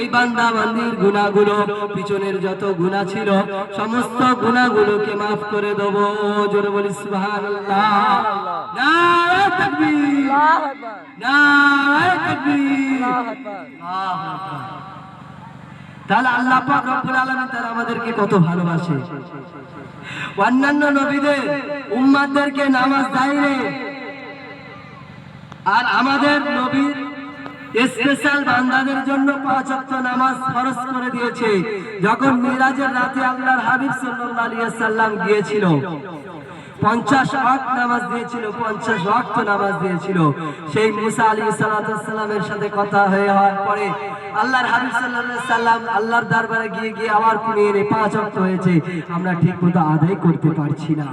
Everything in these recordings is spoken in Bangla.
ওই বান্দা বান্দির গুণাগুলো পিছনের যত গুণা ছিল সমস্ত গুণাগুলোকে মাফ করে দেব। জোরে বলি সুবহানাল্লাহ। নারে তাকবীর। নারে তাকবীর। আল্লাহু আকবার। তাহলে আল্লাহ পাক রব্বুল আলামিন তারা আমাদেরকে কত ভালোবাসে। অন্যান্য নবীদের উম্মাদেরকে নামাজ দেয়নি আর আমাদের নবীর স্পেশাল বান্দাদের জন্য পাঁচ ওয়াক্ত নামাজ ফরজ করে দিয়েছে। যখন মিরাজের রাতে আল্লাহর হাবিব সাল্লাল্লাহু সাল্লাম গিয়েছিল, পঞ্চাশ ওয়াক্ত নামাজ দিয়েছিল, পঞ্চাশ ওয়াক্ত নামাজ দিয়েছিল। সেই মুসা আলী সাল্লামের সাথে কথা হয়ে হওয়ার পরে আল্লাহর হাবিব সাল্লাল্লাহু সাল্লাম আল্লাহর দরবারে গিয়ে গিয়ে আবার এনে পাঁচ ওয়াক্ত হয়েছে। আমরা ঠিক মতো আদায় করতে পারছি না।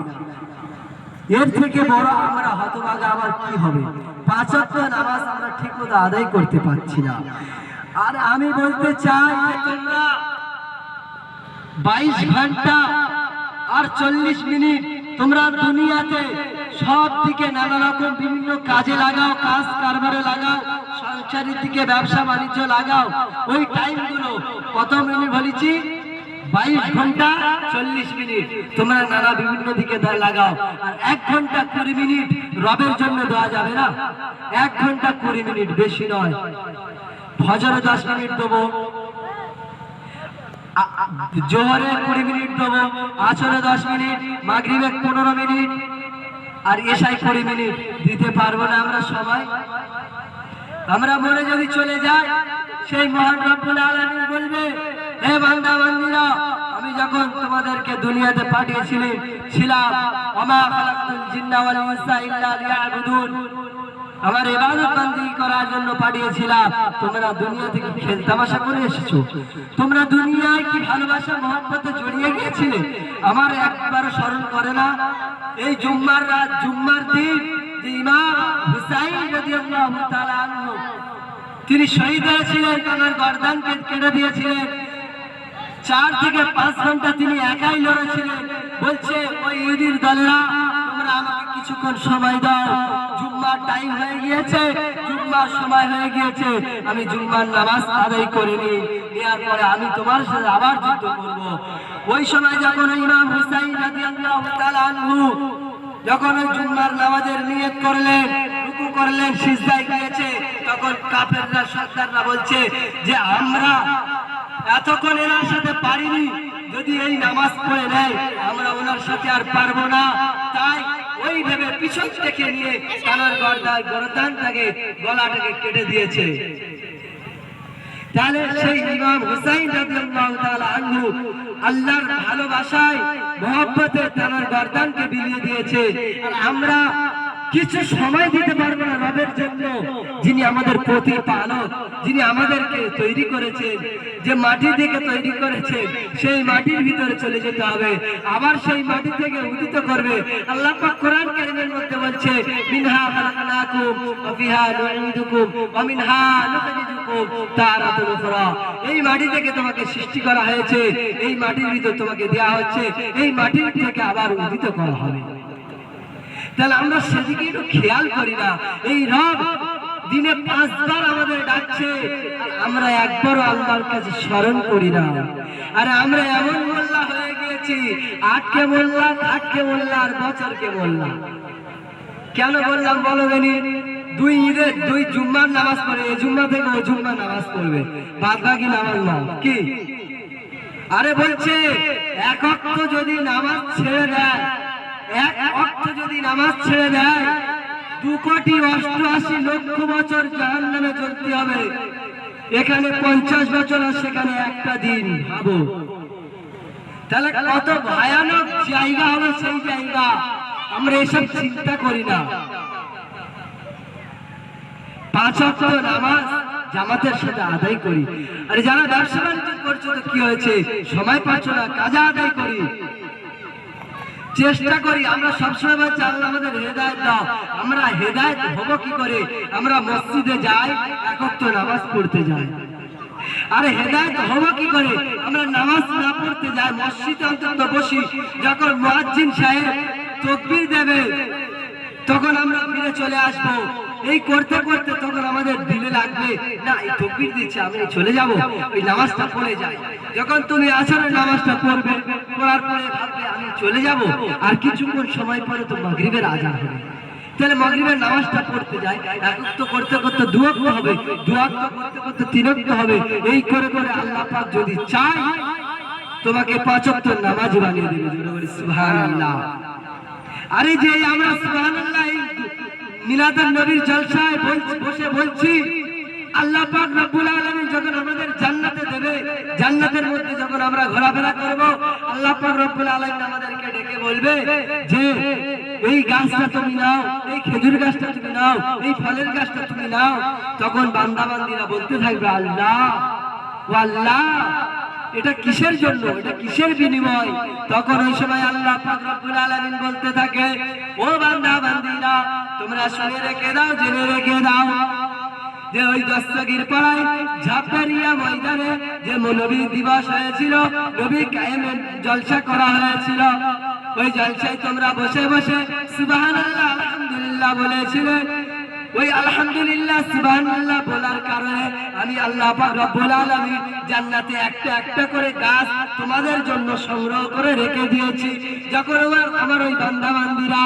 এর থেকে বড় আমরা হতভাগা আবার কি হবে? পাঁচ ওয়াক্ত নামাজ আমরা ঠিক মতো আদায় করতে পারছি না। আর আমি বলতে চাই যে তোমরা বাইশ ঘণ্টা আর চল্লিশ মিনিট তোমরা দুনিয়াতে সব দিকে নানা রকম বিভিন্ন কাজে লাগাও কাজ কারবারে লাগাও সংসারের দিকে ব্যবসা বাণিজ্য লাগাও। ওই টাইমগুলো কত মিনিট বলেছি? বাইশ ঘণ্টা চল্লিশ মিনিট। তোমরা নানা বিভিন্ন দিকে লাগাও। আর এক ঘণ্টা কুড়ি মিনিট রবের জন্য দেওয়া যাবে না। এক ঘণ্টা কুড়ি মিনিট বেশি নয়। ফজরে দশ মিনিট দেবো। জোহরে কুড়ি মিনিট দেবো। আসরে দশ মিনিট, মাগরিবে পনেরো মিনিট, আর এসাই কুড়ি মিনিট। দিতে পারব না আমরা সবাই। আমরা মনে যদি চলে যাই, সেই মহান রব্বুল আলামিন বলবে হে বান্দা আমি যখন তোমাদেরকে দুনিয়াতে পাঠিয়েছিলাম ছিলাম, ওমা খালাকতুল জিন্না ওয়াল ইনসা আমার ইবাদত বান্দি করার জন্য পাঠিয়েছিলাম। তোমরা দুনিয়া থেকে খেল করে এসেছ? তোমরা দুনিয়ায় কি ভালোবাসা, মহব্বতে জড়িয়ে গিয়েছিলে? আমার একবার স্মরণ করে না। এই জুম্মার রাত, জুম্মার দিন তিনি শহীদ হয়েছিলেন, তার গর্দানকে কেটে দিয়েছিলেন। চার থেকে পাঁচ ঘণ্টা তিনি একাই লড়েছিলেন। বলছে, ওই ইহুদির দলেরা, তোমরা আমাকে কিছুক্ষণ সময় দাও। জুম্মার টাইম হয়ে গিয়েছে, জুম্মার সময় হয়ে গিয়েছে। আমি জুম্মার নামাজ আদায় করিনি। নেওয়ার পরে আমি তোমার সাথে আবার ওই সময় যখন আনহু যখন ওই জুম্মার নামাজের নিয়ত করলেন, রুকু করলেন, সিজদায় গিয়েছে, তখন সর্দাররা বলছে যে, আমরা এতক্ষণ এনার সাথে পারিনি। যদি এই নামাজ পড়ে নেয়, আমরা ওনার সাথে আর পারব না। তাই ওই ভেবে পিছন থেকে নিয়ে তানার গর্দার গরদানটাকে, গলাটাকে কেটে দিয়েছে। তাহলে সেই ইমাম হুসাইন আনহু আল্লাহর ভালোবাসায়, মহব্বতে তার গর্দানকে বিলিয়ে দিয়েছে। আমরা কিছু সময় দিতে পারব না রবের জন্য। যিনি আমাদের প্রতিপালক, যিনি আমাদেরকে তৈরি করেছেন, যে মাটি থেকে তৈরি করেছেন, সেই মাটির ভিতরে চলে যেতে হবে। আবার সেই মাটি থেকে উদিত করবে। আল্লাহ পাক কোরআন কারীমের মধ্যে বলছে, মিনহা খালাকনাকুম ওয়া ফিহা নুঈদুকুম ওয়া মিনহা নুখরিজুকুম তারাতুল উখরা। এই মাটি থেকে তোমাকে সৃষ্টি করা হয়েছে, এই মাটির ভিতর তোমাকে দেয়া হচ্ছে, এই মাটির থেকে আবার উদিত করা হবে। তাহলে আমরা সেদিকে একটু খেয়াল করি না। এই রব দিনে পাঁচবার আমাদের ডাকছে আমরা একবারও আল্লাহর কাছে স্মরণ করি না। আর আমরা এমন মোল্লা হয়ে গিয়েছি, আটকে মোল্লা আটকে মোল্লা, আর বছরকে মোল্লা। কেন বললাম বলো জানি দুই ঈদের দুই জুম্মার নামাজ পড়ে, এ জুম্মা থেকে ও জুম্মা নামাজ পড়বে। বাদ বাকি নামাজ না কি? আরে বলছে, এক যদি নামাজ ছেড়ে দেয় এক অক্ত যদি নামাজ ছেড়ে দেয়, দু কোটি অষ্টআশি লক্ষ বছর জাহান নামে চলতে হবে। এখানে পঞ্চাশ বছর আর সেখানে একটা দিন ভাবো। তাহলে কত ভয়ানক জায়গা হবে সেই জায়গা। আমরা এসব চিন্তা করি না। পাঁচ অক্ট নামাজ জামাতের সাথে আদায় করি। আর যারা ব্যবসা বাণিজ্য করছ কি হয়েছে? সময় পাচ্ছ না, কাজা আদায় করি। চেষ্টা করি, আমরা সবসময় বলছি আল্লাহ, আমাদের হেদায়ত দাও। আমরা হেদায়ত হব কি করে? আমরা মসজিদে যাই, একত্র নামাজ পড়তে যাই। আরে হেদায়ত হব কি করে? আমরা নামাজ না পড়তে যাই, মসজিদে অন্তত বসি। যখন মুয়াজ্জিন সাহেব তকবির দেবে, তখন আমরা ফিরে চলে আসব। এই করতে করতে তখন আমাদের দিলে লাগবে, না, এই তকবির দিচ্ছে, আমি চলে যাব ওই নামাজটা পড়ে যাই। যখন তুমি আসলে নামাজটা পড়বে, পড়ার পরে ভাববে, আমি চলে যাব, আর কিছুক্ষণ সময় পরে তো মাগরিবের আজান হবে। তাহলে মাগরিবের নামাজটা পড়তে যায় একত্র করতে করতে দুয়াক্ত হবে, দুয়াক্ত করতে করতে তিনক্ত হবে। এই করে করে আল্লাহ পাক যদি চায়, তোমাকে পাঁচক্ত নামাজ বানিয়ে দেবে। আরে যে আমরা সুবহানাল্লাহ এই মিলাদুন নবীর জলসায় বসে বলছি, আল্লাহ পাক যখন আমাদের জান্নাতে দেবে, জান্নাতের মধ্যে যখন আমরা ঘোরাফেরা করব, আল্লাহ পাক রব্বুল আলামিন আমাদেরকে ডেকে বলবে যে, এই গাছটা তুমি নাও, এই খেজুর গাছটা তুমি নাও, এই ফলের গাছটা তুমি নাও। তখন বান্দা বান্দিরা বলতে থাকবে, আল্লাহ, ও আল্লাহ। এটা কিসের জন্য? এটা কিসের বিনিময়? তখন ওই সময় আল্লাহ আলামিন বলতে থাকে, ও বান্দা, বান্দিরা, তোমরা শুনে রেখে দাও, জেনে রেখে দাও যে ওই দস্তগীর পাড়ায় ঝাপদারিয়া ময়দানে যে নবী দিবস হয়েছিল, নবী কায়েমের জলসা করা হয়েছিল। ওই জলসায় তোমরা বসে বসে সুবহানাল্লাহ, আলহামদুলিল্লাহ বলেছিলে ওই আলহামদুলিল্লাহ সুবহানাল্লাহ বলার কারণে আমি আল্লাহ পাক রব্বুল আলামিন জান্নাতে একটা একটা করে গাছ তোমাদের জন্য সংগ্রহ করে রেখে দিয়েছি। যখন আমার আমার ওই বান্দা বান্দিরা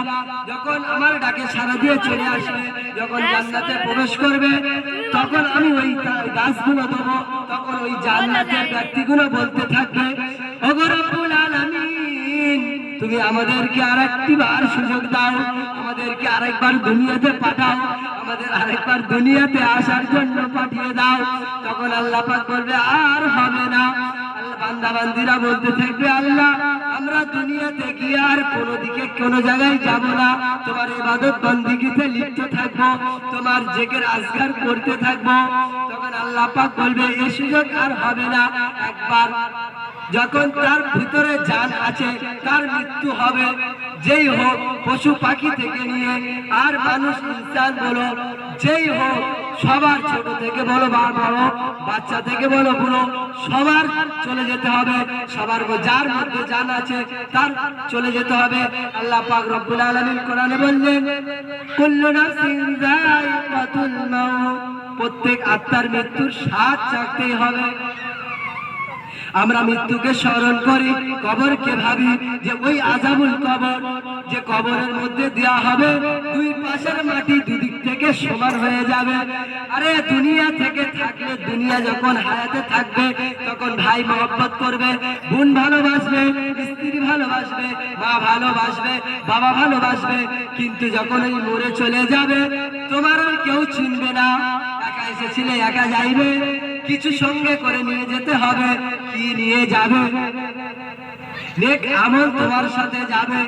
যখন আমার ডাকে সারা দিয়ে চলে আসবে যখন জান্নাতে প্রবেশ করবে তখন আমি ওই গাছগুলো দেবো তখন ওই জান্নাতের ব্যক্তিগুলো বলতে থাকবে ওগো রব্বুল তুমি আমাদেরকে আরেকটি বার সুযোগ দাও, আমাদেরকে আরেকবার দুনিয়াতে পাঠাও, আমাদের আরেকবার দুনিয়াতে আসার জন্য পাঠিয়ে দাও। তখন আল্লাহ পাক বলবে গিয়ে আর কোনো জায়গায় যাব না। তোমার থাকব, তোমার করতে থাকব। তখন আল্লাহ সুযোগ আর হবে না। একবার যখন তার ভিতরে জান আছে, তার মৃত্যু হবে। যেই হোক, পশু পাখি থেকে নিয়ে আর মানুষ ইনসান বলো, যেই হোক, সবার ছোট থেকে বলো বড়, বাচ্চা থেকে বলো, বুড়ো, সবার চলে যেতে হবে। সবার যার মধ্যে জান আছে, তার চলে যেতে হবে। আল্লাহ পাক রব্বুল আলামিন কোরআনে বললেন, কুল্লু নাফসিন যায়িকাতুল মাউত। প্রত্যেক আত্মার মৃত্যুর স্বাদ চাকতেই হবে। আমরা মৃত্যুকে স্মরণ করি, কবরকে ভাবি যে ওই আজামুল কবর যে কবরের মধ্যে দেয়া হবে, দুই পাশের মাটি দুদিক থেকে সমান হয়ে যাবে। আরে দুনিয়া থেকে থাকলে, দুনিয়া যখন হায়াতে থাকবে, তখন ভাই মহব্বত করবে, বোন ভালোবাসবে, স্ত্রী ভালোবাসবে, মা ভালোবাসবে, বাবা ভালোবাসবে, কিন্তু যখন ওই মরে চলে যাবে, তোমার কেউ চিনবে না। একা এসেছিলে, একা যাইবে। কিছু সঙ্গে করে নিয়ে যেতে হবে। কি নিয়ে যাবে? নেক আমল তোমার সাথে যাবে।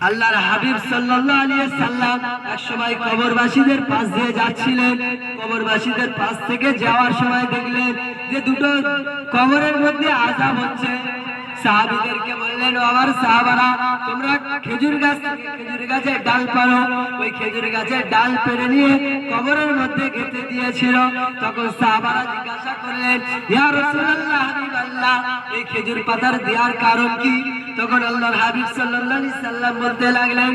আল্লাহর হাবিব সাল্লাল্লাহু আলাইহি সাল্লাম এক সময় কবরবাসীদের পাশ দিয়ে যাচ্ছিলেন। কবরবাসীদের পাশ থেকে যাওয়ার সময় দেখলেন যে দুটো কবরের মধ্যে আযাব হচ্ছে। সাহাবীদেরকে বললেন আমার সাহাবারা, তোমরা খেজুর গাছ খেজুর গাছের ডাল পারো। ওই খেজুর গাছের ডাল পেরে নিয়ে কবরের মধ্যে গেঁথে দিয়েছিল। তখন সাহাবারা জিজ্ঞাসা করলেন, ইয়া রাসূলুল্লাহ, হাবিবাল্লাহ, এই খেজুর পাতার দেওয়ার কারণ কি? তখন আল্লাহর হাবিব সাল্লাল্লাহু আলাইহি সাল্লাম বলতে লাগলেন,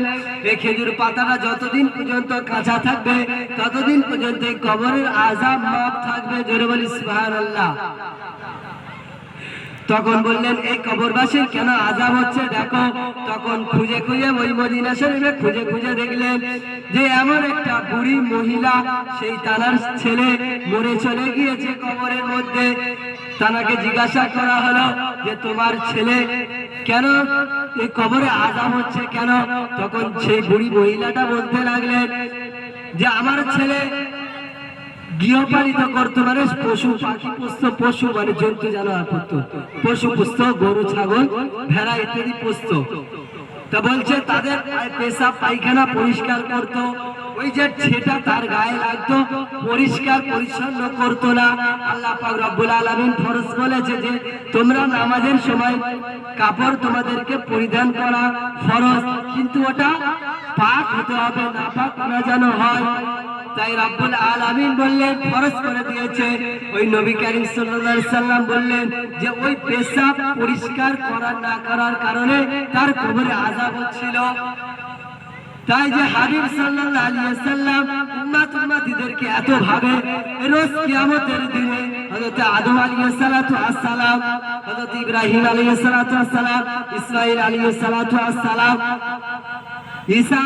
এই খেজুর পাতাটা যতদিন পর্যন্ত কাঁচা থাকবে, ততদিন পর্যন্ত কবরের আযাব মাপ থাকবে। জোরে বলি, সুবহানাল্লাহ। তখন বললেন, এই কবরবাসীর কেন আজাব হচ্ছে? দেখো, তখন খুঁজে খুঁজে ওই মদিনা শরীফে খুঁজে খুঁজে দেখলেন যে এমন একটা বুড়ি মহিলা, সেই তানার ছেলে মরে চলে গিয়েছে কবরের মধ্যে। তানাকে জিজ্ঞাসা করা হলো যে, তোমার ছেলে কেন এই কবরে আজাব হচ্ছে কেন? তখন সেই বুড়ি মহিলাটা বলতে লাগলেন যে, আমার ছেলে গৃহপালিত করতো মানে পশু পাখি পুষতো পশু মানে জন্তু, জানোয়ার করতো পশু পুষত গরু, ছাগল, ভেড়া ইত্যাদি পুষত তা বলছে, তাদের পেশাব, পায়খানা পরিষ্কার করত। ওই যে ছেটা তার গায়ে লাগতো, পরিষ্কার, পরিচ্ছন্ন করতো না। আল্লাহ পাক রব্বুল আলামিন ফরজ বলেছে যে, তোমরা নামাজের সময় কাপড় তোমাদেরকে পরিধান করা ফরজ, কিন্তু ওটা পাক হতে হবে না পাক না যেন হয়। তাই রাব্বুল আলামিন বললেন, ফরজ করে দিয়েছে। ওই নবী করিম সাল্লাল্লাহু আলাইহি সাল্লাম বললেন যে, ওই পেশাব পরিষ্কার করা না করার কারণে তার কবরে আযাব হচ্ছিল। তাই যে হাবিব সাল্লাল্লাহু আলাইহি সাল্লাম উম্মত উম্মতিদেরকে এত ভাবে রোজ কিয়ামতের দিনে হযরত আদম আলাইহিস সালাতু আসসালাম হযরত ইব্রাহিম আলাইহিস সালাতু আসসালাম ইসমাঈল আলাইহিস সালাতু আসসালাম ঈসা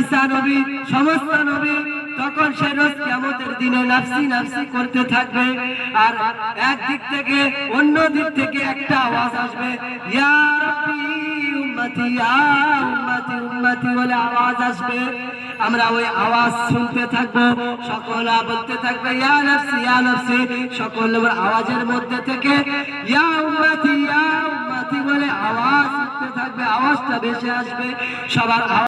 ঈসা নবী, সমস্ত নবী তখন সে রোজ কিয়ামতের দিনে নাফসি নাফসি করতে থাকবে আর এক দিক থেকে অন্য দিক থেকে একটা আওয়াজ আসবে আওয়াজ আসবে। আমরা ওই আওয়াজ শুনতে থাকব, সকলা বলতে থাকবে, ইয়া নাফসি সকল আওয়াজের মধ্যে থেকে, ইয়া উম্মতি ইয়া উম্মতি বলে আওয়াজ উঠতে থাকবে, আওয়াজটা ভেসে আসবে, সবার